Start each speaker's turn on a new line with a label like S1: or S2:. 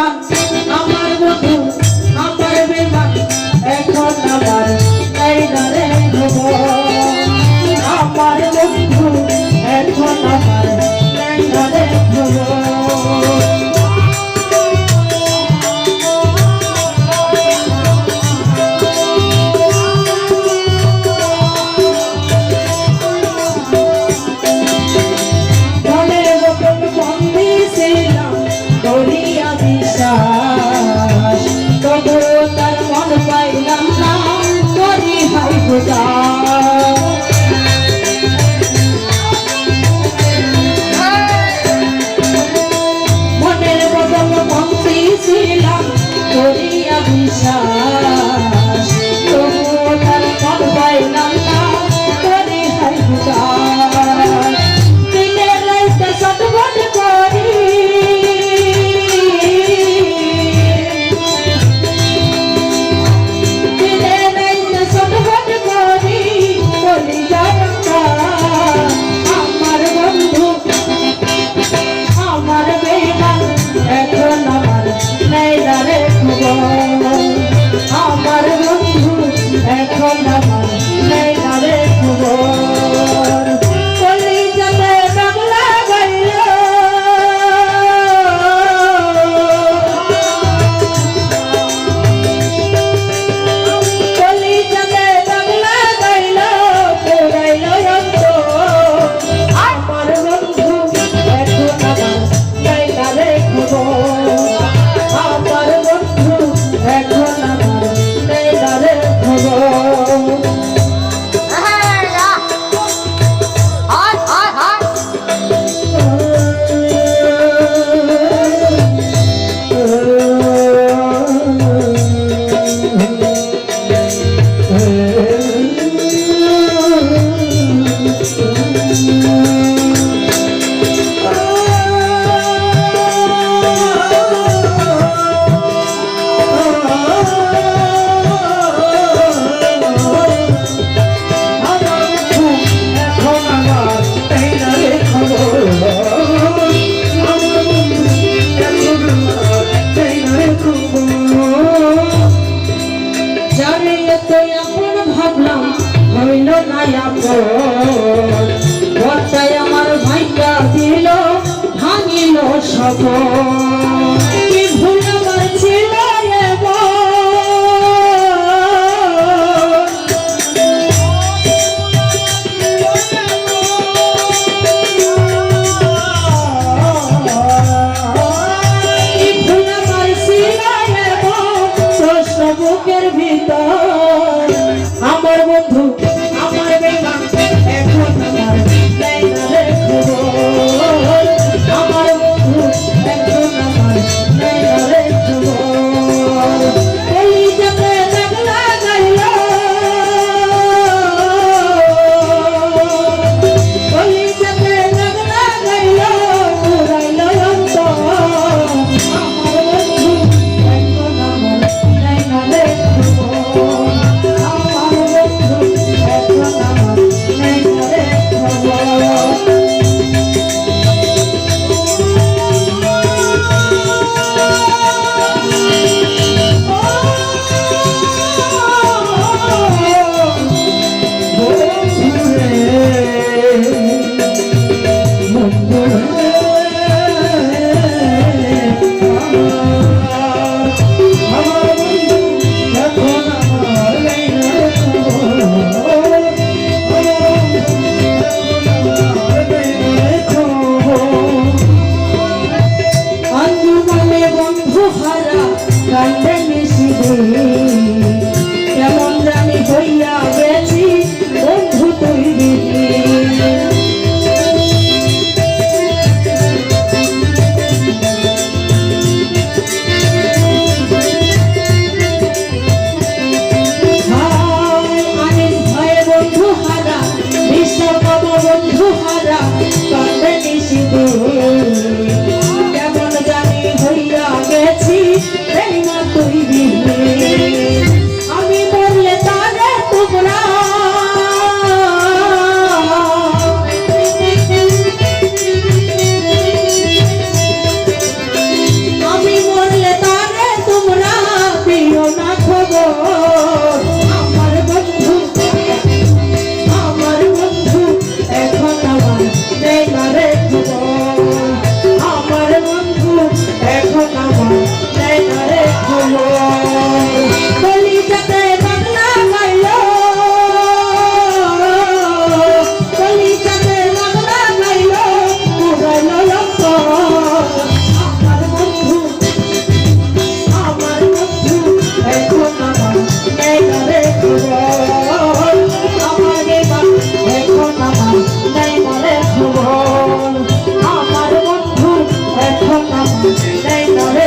S1: 감사합니다. já. Thank you. আমার ভাইয়া দিল ভাঙিল সকল Oh, కండ నిషిదే They know